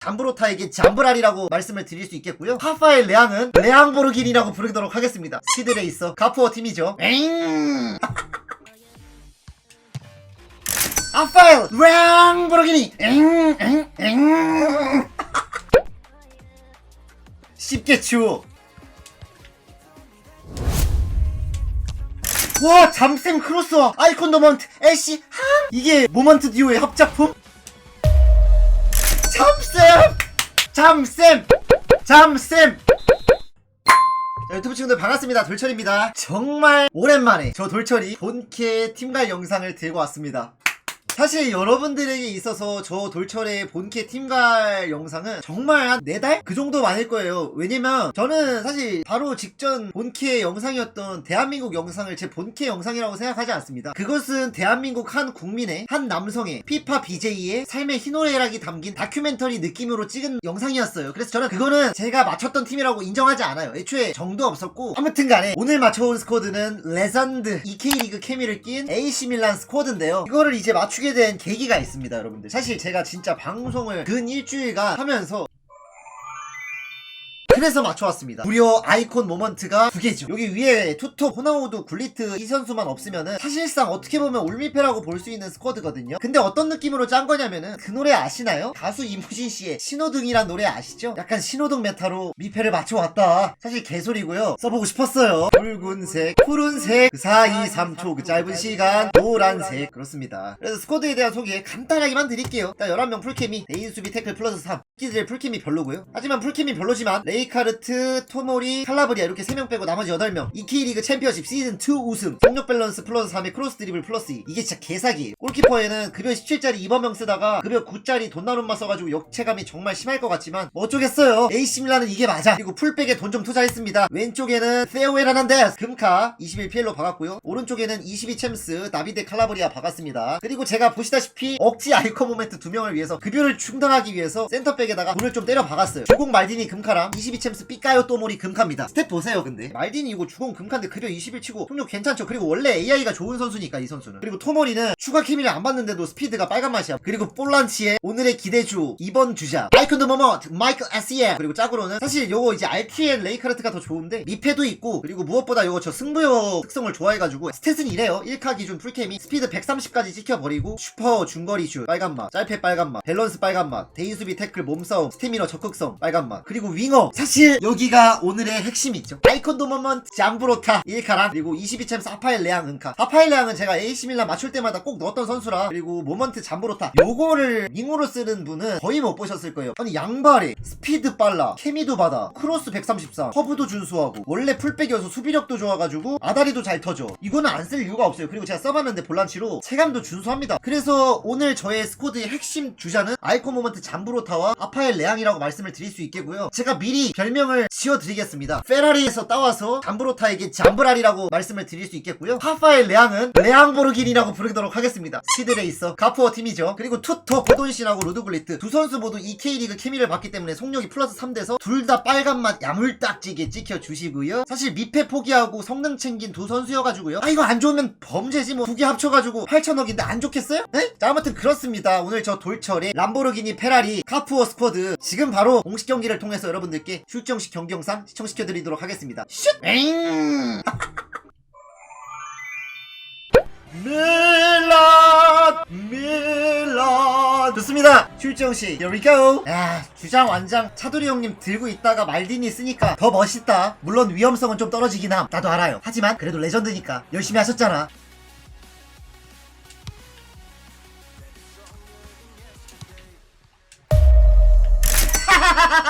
잠브로타에게 잠브랄이라고 말씀을 드릴 수 있겠고요. 하파엘 레앙은 레앙보르긴이라고 부르도록 하겠습니다. 시드레 있어 가푸어 팀이죠. 엥! 하파엘 레앙보르기니 엥! 엥! 엥! 쉽게 추워. 와 잠샘 크로스와 아이콘 더먼트 애쉬 함 이게 모먼트 듀오의 합작품? 잠샘! 잠샘! 잠샘! 자, 유튜브 친구들 반갑습니다. 돌철입니다. 정말 오랜만에 저 돌철이 본캐 팀갈 영상을 들고 왔습니다. 사실 여러분들에게 있어서 저 돌철의 본캐 팀갈 영상은 정말 한 4달? 그 정도 많을 거예요. 왜냐면 저는 사실 바로 직전 본캐 영상이었던 대한민국 영상을 제 본캐 영상이라고 생각하지 않습니다. 그것은 대한민국 한 국민의 한 남성의 피파 BJ의 삶의 희노애락이 담긴 다큐멘터리 느낌으로 찍은 영상이었어요. 그래서 저는 그거는 제가 맞췄던 팀이라고 인정하지 않아요. 애초에 정도 없었고 아무튼 간에 오늘 맞춰온 스쿼드는 레전드 EK리그 케미를 낀 AC 밀란 스쿼드인데요. 이거를 이제 맞추게 된 계기가 있습니다, 여러분들. 사실 제가 진짜 방송을 근 일주일간 하면서 그래서 맞춰왔습니다. 무려 아이콘 모먼트가 두 개죠. 여기 위에 투톱, 호나우두, 굴리트 이 선수만 없으면은 사실상 어떻게 보면 올미페라고 볼 수 있는 스쿼드거든요. 근데 어떤 느낌으로 짠 거냐면은 그 노래 아시나요? 가수 이무진 씨의 신호등이란 노래 아시죠? 약간 신호등 메타로 미페를 맞춰왔다. 사실 개소리고요. 써보고 싶었어요. 붉은색, 푸른색, 그 사이 3초 그 짧은 시간, 노란색 그렇습니다. 그래서 스쿼드에 대한 소개 간단하게만 드릴게요. 일단 11명 풀케미, 레인 수비 태클 플러스 3. 끼들 풀케미 별로고요. 하지만 풀케미 별로지만 레이카르트, 토모리, 칼라브리아 이렇게 3명 빼고 나머지 8명. 이케이리그 챔피언십 시즌 2 우승. 성력 밸런스 플러스 3에 크로스 드리블 플러스 2. 이게 진짜 개사기예요. 골키퍼에는 급여 17짜리 2번명 쓰다가 급여 9짜리 돈나룸마 써가지고 역체감이 정말 심할 것 같지만 뭐 어쩌겠어요. AC 밀라는 이게 맞아. 그리고 풀백에 돈 좀 투자했습니다. 왼쪽에는 세오 헤라난데스 금카 21PL로 박았고요. 오른쪽에는 22 챔스 나비데 칼라브리아 박았습니다. 그리고 제가 보시다시피 억지 아이콘 모멘트 두 명을 위해서 급여를 충당하기 위해서 센터백 에다가 돈을 좀 때려 박았어요. 주공 말디니 금카랑 22 챔스 삐까요 또모리 금카입니다. 스텝 보세요 근데 말디니 이거 주공 금카인데 급여 21 치고 속력 괜찮죠. 그리고 원래 AI가 좋은 선수니까 이 선수는. 그리고 토모리는 추가 케미를 안 받는데도 스피드가 빨간 맛이야. 그리고 볼란치의 오늘의 기대주 2번 주자 마이클 더머먼트 마이클 에시에 그리고 짝으로는 사실 요거 이제 RTL 레이카르트가 더 좋은데 미패도 있고 그리고 무엇보다 요거 저 승부요 특성을 좋아해가지고 스탯은 이래요 1카 기준 풀케미 스피드 130까지 찍혀버리고 슈퍼 중거리 슛 빨간맛 짤패 빨간맛 밸런스 빨간맛 데이수비 태클 몸 싸움 스태미너 적극성 빨간맛. 그리고 윙어. 사실 여기가 오늘의 핵심이죠. 아이콘 도머먼트 잠브로타 1카랑 그리고 22챔스 하파엘 레앙 은카. 하파엘 레앙은 제가 AC 밀란 맞출 때마다 꼭 넣었던 선수라 그리고 모먼트 잠브로타. 요거를 윙으로 쓰는 분은 거의 못 보셨을 거예요. 아니 양발에 스피드 빨라 케미도 받아 크로스 133 커브도 준수하고 원래 풀백이어서 수비력도 좋아가지고 아다리도 잘 터져. 이거는 안 쓸 이유가 없어요. 그리고 제가 써봤는데 볼란치로 체감도 준수합니다. 그래서 오늘 저의 스쿼드의 핵심 주자는 아이콘 모먼트 잠브로타와 아파엘 레앙이라고 말씀을 드릴 수 있겠고요. 제가 미리 별명을 지어드리겠습니다. 페라리에서 따와서 잠브로타에게 잠브랄이라고 말씀을 드릴 수 있겠고요. 하파엘 레앙은 레앙보르긴이라고 부르도록 하겠습니다. 시드레 있어. 가푸어 팀이죠. 그리고 투토 고돈신하고 루드글리트 두 선수 모두 EK리그 케미를 받기 때문에 속력이 플러스 3돼서 둘 다 빨간맛 야물딱지게 찍혀주시고요. 사실 미패 포기하고 성능 챙긴 두 선수여가지고요. 아 이거 안 좋으면 범죄지 뭐. 두 개 합쳐가지고 8천억인데 안 좋겠어요? 네? 자 아무튼 그렇습니다. 오늘 저 돌철의 람보르기니 페라리 카푸어 스쿼드 지금 바로 공식 경기를 통해서 여러분들께 출정식 경기 영상 시청시켜드리도록 하겠습니다. 슛! 엥! 밀란! 밀란! 좋습니다. 출정식 Here we go. 야 주장 완장 차두리 형님 들고 있다가 말디니 쓰니까 더 멋있다. 물론 위험성은 좀 떨어지긴 함. 나도 알아요. 하지만 그래도 레전드니까 열심히 하셨잖아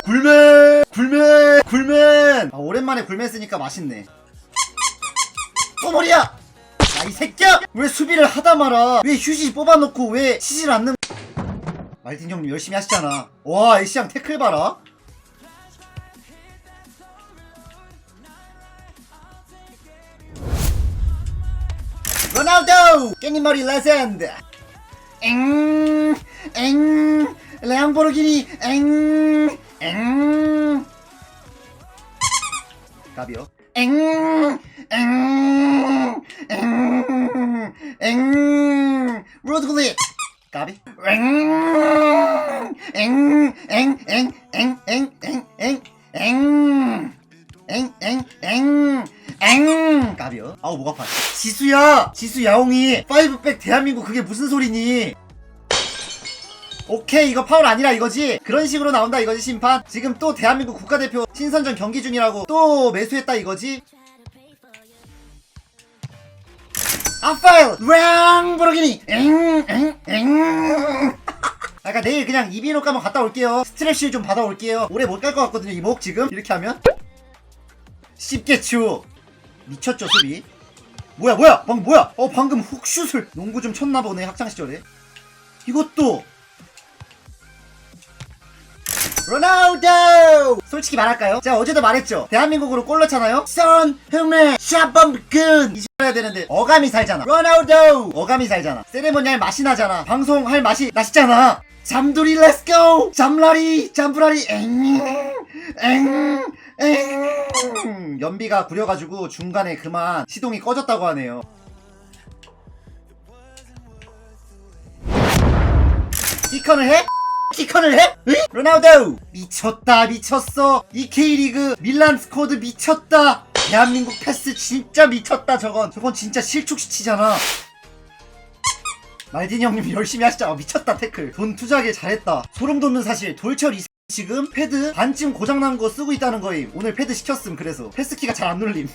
굴맨 굴맨 굴맨 아, 오랜만에 굴맨 쓰니까 맛있네. 꼬머리야! 야 이 새끼야! 왜 수비를 하다 말아? 왜 휴지 뽑아놓고 왜 치질 않는 말틴 형님 열심히 하시잖아. 와 애쉬양 태클 봐라. 로날도! 깻잎머리 레전드. 엥, 엥, 레앙보르기니, 엥, 엥. 가비요. 엥, 엥, 엥, 엥. 로드글릿. 까비 엥엥 엥 엥 엥 엥 엥 엥 엥 엥 까비요 아우 목 아파 지수야 지수 야옹이 파이브백 대한민국 그게 무슨 소리니 오케이 이거 파울 아니라 이거지? 그런 식으로 나온다 이거지 심판? 지금 또 대한민국 국가대표 신선전 경기 중이라고 또 매수했다 이거지? 아파일 랑 보러기니! 엥엥엥. 아까 내일 그냥 이비인후과 한번 갔다 올게요. 스트레스 좀 받아 올게요. 오래 못 갈 것 같거든요 이 목 지금. 이렇게 하면. 쉽게 치우. 미쳤죠 수비. 뭐야 뭐야? 방금 뭐야? 어 방금 훅슛을 농구 좀 쳤나 보네 학창시절에. 이것도 로나우도! 솔직히 말할까요? 제가 어제도 말했죠. 대한민국으로 골 넣잖아요? 선, 흥래, 샤범근! 이 해야 되는데 어감이 살잖아. 로나우도! 어감이 살잖아. 세레모니할 맛이 나잖아. 방송할 맛이 나시잖아. 잠돌이 렛츠고! 잠라리, 잠브라리, 엥, 엥, 엥. 연비가 구려가지고 중간에 그만 시동이 꺼졌다고 하네요. 키컨을 해? 키컨을 해? 으이? 로나우도 미쳤다 미쳤어. 이 K리그 밀란 스쿼드 미쳤다. 대한민국 패스 진짜 미쳤다 저건. 저건 진짜 실축시치잖아. 말디니 형님 열심히 하시자. 아, 미쳤다 태클. 돈 투자하길 잘했다. 소름 돋는 사실 돌철 이 지금 패드 반쯤 고장난 거 쓰고 있다는 거임. 오늘 패드 시켰음 그래서. 패스키가 잘 안 눌림.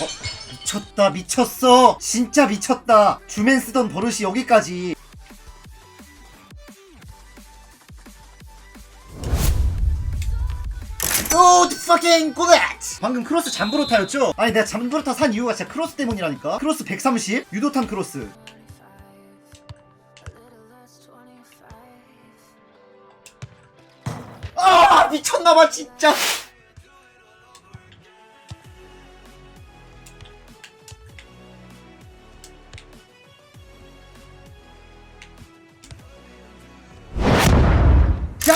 어, 미쳤다 미쳤어. 진짜 미쳤다. 주맨 쓰던 버릇이 여기까지 오, fucking good! 방금 크로스 잠브로타였죠? 아니 내가 잠브로타 산 이유가 진짜 크로스 때문이라니까 크로스 130 유도탄 크로스 아 미쳤나봐 진짜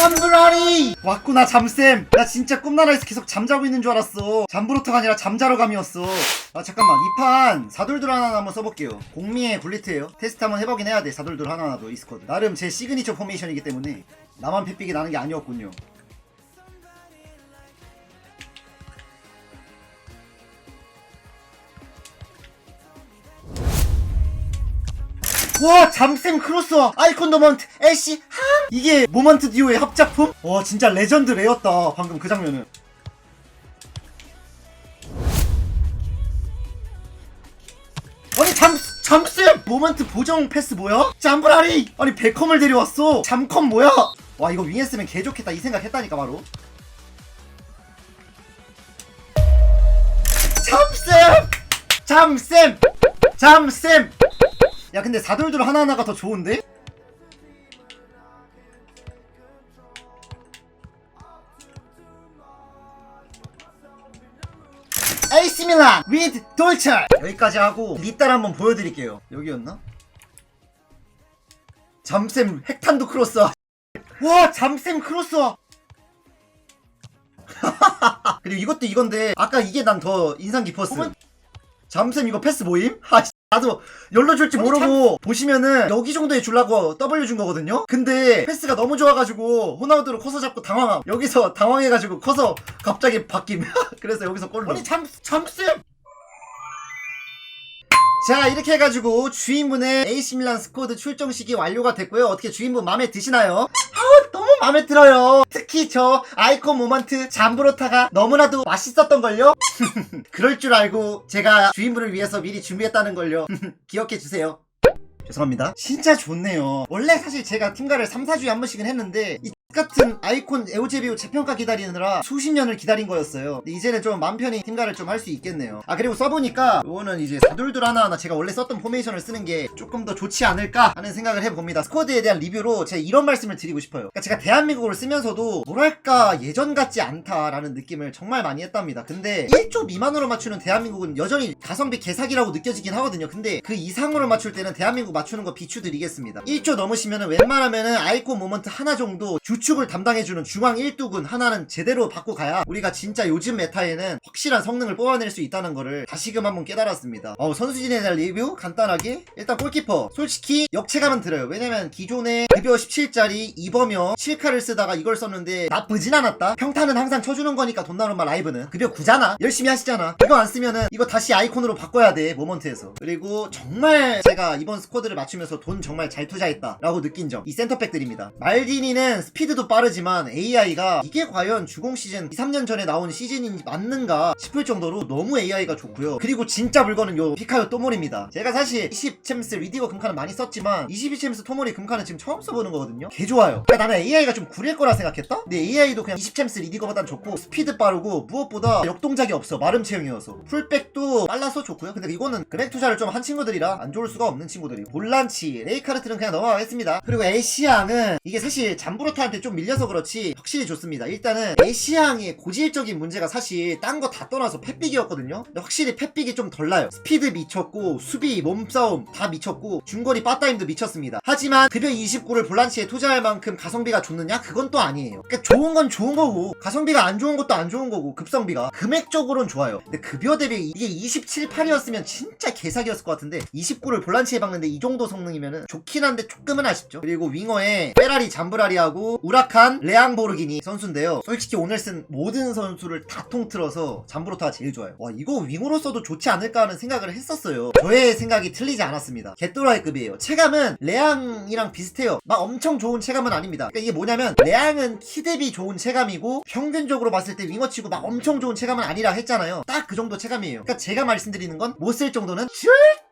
잠브라리! 왔구나 잠쌤. 나 진짜 꿈나라에서 계속 잠자고 있는 줄 알았어. 잠브로터가 아니라 잠자러 감이었어. 아 잠깐만. 이 판 사돌돌 하나 한번 써볼게요. 공미의 굴리트예요. 테스트 한번 해보긴 해야 돼. 사돌돌 하나하나도 이 스쿼드. 나름 제 시그니처 포메이션이기 때문에 나만 패픽이 나는 게 아니었군요. 와 잠쌤 크로스와 아이콘 더먼트. 애쉬 함 이게 모먼트 듀오의 합작품? 와 진짜 레전드 레였다 방금 그 장면은 아니 잠 잠쌤 모먼트 보정 패스 뭐야? 잠브라리 아니 베컴을 데려왔어 잠컴 뭐야? 와 이거 윙했으면 개 좋겠다 이 생각 했다니까 바로 잠쌤 잠쌤 잠쌤 야 근데 사돌돌 하나하나가 더 좋은데? 에이스 밀란 위드 돌철 여기까지 하고 리딸 한번 보여드릴게요. 여기였나? 잠샘 핵탄도 크로스. 와 잠샘 크로스. 그리고 이것도 이건데 아까 이게 난 더 인상 깊었어 잠샘 이거 패스 모임? 아 씨, 나도 열로 줄지 모르고 보시면은 여기 정도에 주려고 W 준 거거든요? 근데 패스가 너무 좋아가지고 호나우드로 커서 잡고 당황함. 여기서 당황해가지고 커서 갑자기 바뀜. 그래서 여기서 골로 아니 잠, 잠쌤 자 이렇게 해가지고 주인분의 AC 밀란 스쿼드 출정식이 완료가 됐고요. 어떻게 주인분 마음에 드시나요? 아우 너무 마음에 들어요. 특히 저 아이콘 모먼트 잠브로타가 너무나도 맛있었던걸요? 그럴 줄 알고 제가 주인분을 위해서 미리 준비했다는걸요. 기억해주세요. 죄송합니다. 진짜 좋네요. 원래 사실 제가 팀가를 3, 4주에 한 번씩은 했는데 이 같은 아이콘 에오제비오 재평가 기다리느라 수십 년을 기다린 거였어요. 이제는 좀 맘 편히 팀가를 좀 할 수 있겠네요. 아 그리고 써보니까 이거는 이제 사돌돌 하나하나 제가 원래 썼던 포메이션을 쓰는 게 조금 더 좋지 않을까 하는 생각을 해봅니다. 스쿼드에 대한 리뷰로 제가 이런 말씀을 드리고 싶어요. 그러니까 제가 대한민국을 쓰면서도 뭐랄까 예전 같지 않다라는 느낌을 정말 많이 했답니다. 근데 1조 미만으로 맞추는 대한민국은 여전히 가성비 개사기라고 느껴지긴 하거든요. 근데 그 이상으로 맞출 때는 대한민국 맞추는 거 비추드리겠습니다. 1조 넘으시면은 웬만하면은 아이콘 모먼트 하나 정도 주 우측을 담당해주는 중앙 1두군 하나는 제대로 받고 가야 우리가 진짜 요즘 메타에는 확실한 성능을 뽑아낼 수 있다는 거를 다시금 한번 깨달았습니다. 어, 선수진에 대한 리뷰 간단하게 일단 골키퍼 솔직히 역체감은 들어요. 왜냐면 기존에 급여 17짜리 이범영 7카를 쓰다가 이걸 썼는데 나쁘진 않았다. 평타는 항상 쳐주는 거니까 돈 나오는 말 라이브는 급여 9잖아. 열심히 하시잖아. 이거 안 쓰면은 이거 다시 아이콘으로 바꿔야 돼 모먼트에서. 그리고 정말 제가 이번 스쿼드를 맞추면서 돈 정말 잘 투자했다 라고 느낀 점 이 센터백들입니다. 말디니는 스피드 도 빠르지만 AI가 이게 과연 주공 시즌 2, 3년 전에 나온 시즌이 맞는가 싶을 정도로 너무 AI가 좋고요. 그리고 진짜 물건은 요 피카요 또몰입니다. 제가 사실 20 챔스 리디거 금카는 많이 썼지만 22 챔스 토몰이 금카는 지금 처음 써보는 거거든요. 개 좋아요. 그러니까 나는 AI가 좀 구릴 거라 생각했다? 근데 AI도 그냥 20 챔스 리디거보단 좋고 스피드 빠르고 무엇보다 역동작이 없어. 마름 체형이어서. 풀백도 빨라서 좋고요. 근데 이거는 금액 투자를 좀 한 친구들이라 안 좋을 수가 없는 친구들이. 볼란치, 레이카르트는 그냥 넘어가겠습니다. 그리고 에시앙은 이게 사실 잠브로타한테 좀 밀려서 그렇지 확실히 좋습니다. 일단은 에시앙의 고질적인 문제가 사실 딴 거 다 떠나서 팻빅이었거든요. 근데 확실히 팻빅이 좀 덜 나요. 스피드 미쳤고 수비, 몸싸움 다 미쳤고 중거리 빠따임도 미쳤습니다. 하지만 급여 29를 볼란치에 투자할 만큼 가성비가 좋느냐? 그건 또 아니에요. 그러니까 좋은 건 좋은 거고 가성비가 안 좋은 것도 안 좋은 거고 급성비가 금액적으로는 좋아요. 근데 급여 대비 이게 27, 8이었으면 진짜 개사기였을 것 같은데 29를 볼란치에 박는데 이 정도 성능이면은 좋긴 한데 조금은 아쉽죠. 그리고 윙어에 페라리 잠브라리하고 우라칸 레앙보르기니 선수인데요. 솔직히 오늘 쓴 모든 선수를 다 통틀어서 잠브로타가 제일 좋아요. 와 이거 윙어로 써도 좋지 않을까 하는 생각을 했었어요. 저의 생각이 틀리지 않았습니다. 개또라이급이에요. 체감은 레앙이랑 비슷해요. 막 엄청 좋은 체감은 아닙니다. 그러니까 이게 뭐냐면 레앙은 키 대비 좋은 체감이고 평균적으로 봤을 때 윙어치고 막 엄청 좋은 체감은 아니라 했잖아요. 딱 그 정도 체감이에요. 그러니까 제가 말씀드리는 건 못 쓸 정도는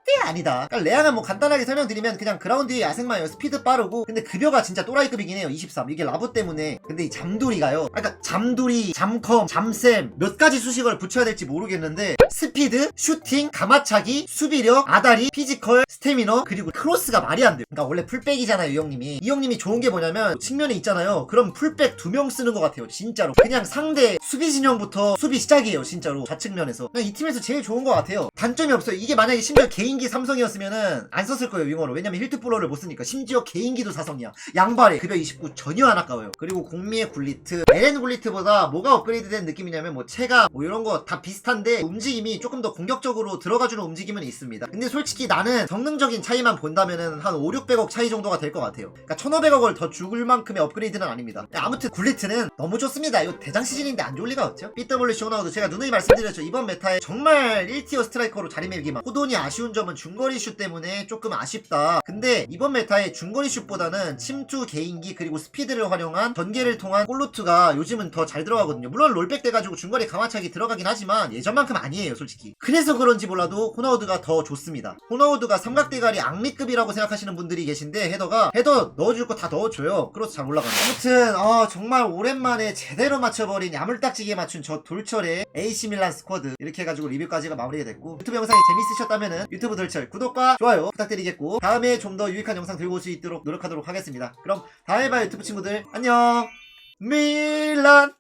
절대 아니다. 그러니까 레앙은 뭐 간단하게 설명드리면 그냥 그라운드의 야생마예요. 스피드 빠르고 근데 급여가 진짜 또라이급이긴 해요. 23. 이게 라부 때문에 근데 이 잠두리가요. 그러니까 잠두리, 잠컴, 잠샘 몇 가지 수식어를 붙여야 될지 모르겠는데 스피드, 슈팅, 가마차기, 수비력, 아다리, 피지컬, 스태미너 그리고 크로스가 말이 안 돼요. 그러니까 원래 풀백이잖아요, 이 형님이. 이 형님이 좋은 게 뭐냐면 측면에 있잖아요. 그럼 풀백 두 명 쓰는 것 같아요, 진짜로. 그냥 상대 수비 진영부터 수비 시작이에요, 진짜로. 좌측면에서. 그냥 이 팀에서 제일 좋은 것 같아요. 단점이 없어요. 이게 만약에 심지어 개인 기 삼성이었으면은 안 썼을 거예요, 윙어로. 왜냐면 힐트플로를 못 쓰니까. 심지어 개인기도 사성이야. 양발에 급여 29 전혀 안 아까워요. 그리고 공미의 굴리트, 에렌 굴리트보다 뭐가 업그레이드 된 느낌이냐면 뭐 체가 뭐 이런 거 다 비슷한데 움직임이 조금 더 공격적으로 들어가주는 움직임은 있습니다. 근데 솔직히 나는 성능적인 차이만 본다면은 한 5, 600억 차이 정도가 될 것 같아요. 그러니까 1,500억을 더 죽을 만큼의 업그레이드는 아닙니다. 아무튼 굴리트는 너무 좋습니다. 이거 대장 시즌인데 안 좋을 리가 없죠. BWC 호나우드 제가 누누이 말씀드렸죠. 이번 메타에 정말 1티어 스트라이커로 자리매기만. 호돈이 아쉬운 점은 중거리 슛 때문에 조금 아쉽다. 근데 이번 메타에 중거리 슛보다는 침투 개인기 그리고 스피드를 활용한 전개를 통한 골루트가 요즘은 더 잘 들어가거든요. 물론 롤백 돼가지고 중거리 강화차기 들어가긴 하지만 예전만큼 아니에요, 솔직히. 그래서 그런지 몰라도 호나우드가 더 좋습니다. 호나우드가 삼각대가리 악미급이라고 생각하시는 분들이 계신데 헤더가 헤더 넣어줄 거 다 넣어줘요. 크로스 잘 올라가네. 아무튼 아 정말 오랜만에 제대로 맞춰버린 야물딱지게 맞춘 저 돌철의 AC 밀란 스쿼드 이렇게 해가지고 리뷰까지가 마무리가 됐고 유튜브 영상이 재밌으셨다면은 유튜브 돌철 구독과 좋아요 부탁드리겠고 다음에 좀 더 유익한 영상 들고 올 수 있도록 노력하도록 하겠습니다. 그럼 다음에 봐요 유튜브 친구들. 안녕. 밀란